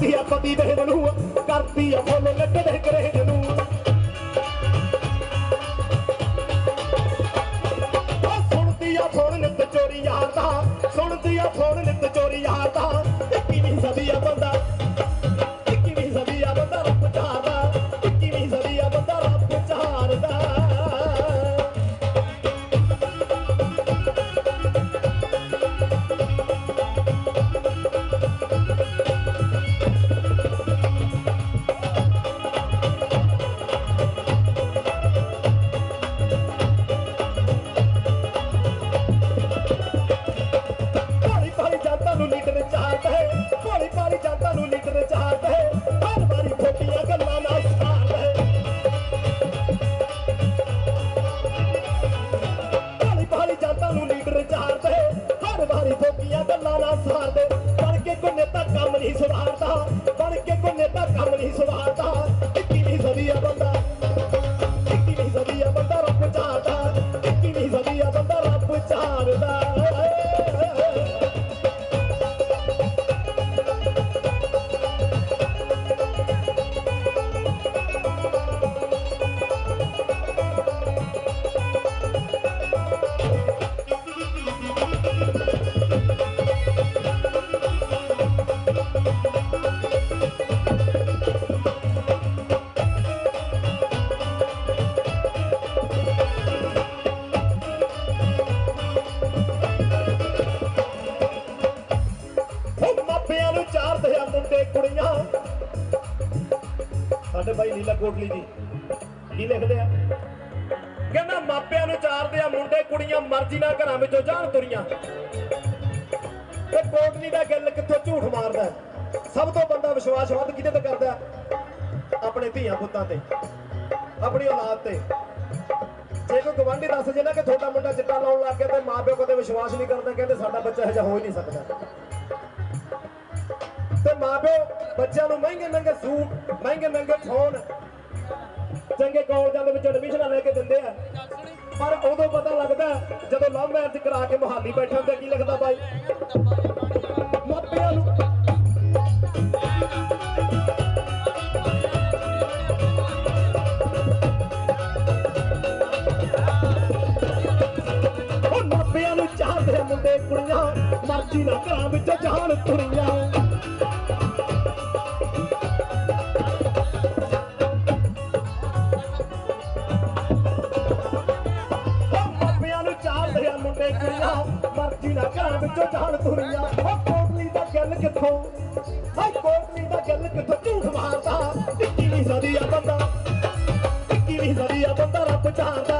ਕਰਦੀ ਆ ਪਤੀ ਦੇ ਨੂੰ ਕਰਦੀ ਆ ਫੁੱਲ ਲੱਗਦੇ ਕਰੇਜ ਨੂੰ ਉਹ ਸੁਣਦੀ ਆ ਫੋਨ ਨਿੱਤ ਚੋਰੀ ਯਾਰ ਦਾ, ਸੁਣਦੀ ਆ ਫੋਨ ਚਾਹਤਾ ਹੈ ਭੋਲੀ ਭਾਲੀ ਜਨਤਾ ਨੂੰ ਲੀਡਰ ਚਾਹਤਾ ਹੈ। ਹਰ ਵਾਰੀ ਫੋਟੀਆਂ ਗੱਲਾਂ ਨਾਲ ਸਾਰਦਾ ਹੈ। ਭੋਲੀ ਭਾਲੀ ਜਨਤਾ ਨੂੰ ਲੀਡਰ ਚਾਹਤਾ ਹੈ। ਹਰ ਵਾਰੀ ਫੋਟੀਆਂ ਗੱਲਾਂ ਨਾਲ ਸਾਰਦੇ ਬਣ ਕੇ ਕੋਈ ਨੇਤਾ ਕੰਮ ਨਹੀਂ ਸੁਧਾਰਦਾ ਬਣ ਕੇ ਕੋਈ ਨੇਤਾ ਕੰਮ ਨਹੀਂ ਸੁਧਾਰਦਾ 21ਵੀਂ ਸਦੀ ਆ ਬੰਦਾ। 21ਵੀਂ ਸਦੀ ਆ ਬੰਦਾ ਰੱਬ ਚਾਹਦਾ। 21ਵੀਂ ਸਦੀ ਆ ਬੰਦਾ ਰੱਬ ਚਾਹਦਾ। ਸਾਡੇ ਭਾਈ ਨੀਲਾ ਕੋਟਲੀ ਜੀ। ਕੀ ਲਿਖਦੇ ਆ? ਕਹਿੰਦਾ, ਮਾਪਿਆਂ ਨੂੰ ਚਾਰਦੇ ਆ ਮੁੰਡੇ, ਕੁੜੀਆਂ ਮਰਜ਼ੀ ਨਾਲ ਘਰਾਂ ਵਿੱਚੋਂ ਜਾਣ ਤੁਰੀਆਂ। ਤੇ ਕੋਟਲੀ ਦਾ ਗੱਲ ਕਿੱਥੋਂ ਝੂਠ ਮਾਰਦਾ ਸਭ ਤੋਂ ਬੰਦਾ ਵਿਸ਼ਵਾਸ ਵੱਧ ਕਿਹਦੇ ਤੇ ਕਰਦਾ ਆਪਣੇ ਧੀਆਂ ਪੁੱਤਾਂ ਤੇ, ਆਪਣੀ ਔਲਾਦ ਤੇ। ਜੇ ਕੋਈ ਗਵਾਂਢੀ ਦੱਸ ਜੇ ਨਾ ਕਿ ਤੁਹਾਡਾ ਮੁੰਡਾ ਚਿੱਟਾ ਲਾਉਣ ਲੱਗ ਗਿਆ ਤੇ ਮਾਪਿਓ ਕਦੇ ਵਿਸ਼ਵਾਸ ਨਹੀਂ ਕਰਦਾ, ਕਹਿੰਦੇ ਸਾਡਾ ਬੱਚਾ ਇਹੋ ਜਿਹਾ ਹੋ ਹੀ ਨਹੀਂ ਸਕਦਾ। ਤੇ ਮਾਪਿਓ, ਬੱਚਿਆਂ ਨੂੰ ਮਹਿੰਗੇ ਮਹਿੰਗੇ ਸੂਟ, ਮਹਿੰਗੇ ਮਹਿੰਗੇ ਫੋਨ ਚੰਗੇ ਕਾਲਜਾਂ ਦੇ ਵਿੱਚ ਐਡਮਿਸ਼ਨਾਂ ਲੈ ਕੇ ਦਿੰਦੇ ਆ। ਪਰ ਉਦੋਂ ਪਤਾ ਲੱਗਦਾ, ਜਦੋਂ ਲਵ ਮੈਰਿਜ ਕਰਾ ਕੇ ਮੁਹਾਲੀ ਬੈਠੇ ਹੁੰਦੇ ਕੀ ਲੱਗਦਾ ਬਾਈ? ਮਾਪਿਆਂ ਨੂੰ ਉਹ ਮਾਪਿਆਂ ਨੂੰ ਚਾਹਦੇ ਮੁੰਡੇ ਕੁੜੀਆਂ, ਮਰਜ਼ੀ ਨਾਲ ਘਰਾਂ ਵਿੱਚ ਜਾਣ ਤੁਰੀਆਂ ਉਹ ਮਾਪਿਆਂ ਮੁੰਡੇ ਮਰਜ਼ੀ ਨਾਲ ਘਰਾਂ ਵਿੱਚੋਂ ਜਾਣ ਤੁਰੀਆਂ। ਉਹ ਕੋਟਲੀ ਦਾ ਗੱਲ ਕਿੱਥੋਂ? ਹਾਈ ਕੋਟਲੀ ਦਾ ਗੱਲ ਕਿੱਥੋਂ? ਝੂਠ ਮਾਰਦਾ। 21ਵੀਂ ਸਦੀ ਆ ਬੰਦਾ। 21ਵੀਂ ਸਦੀ ਆ ਬੰਦਾ, ਰੱਬ ਚਾਹਦਾ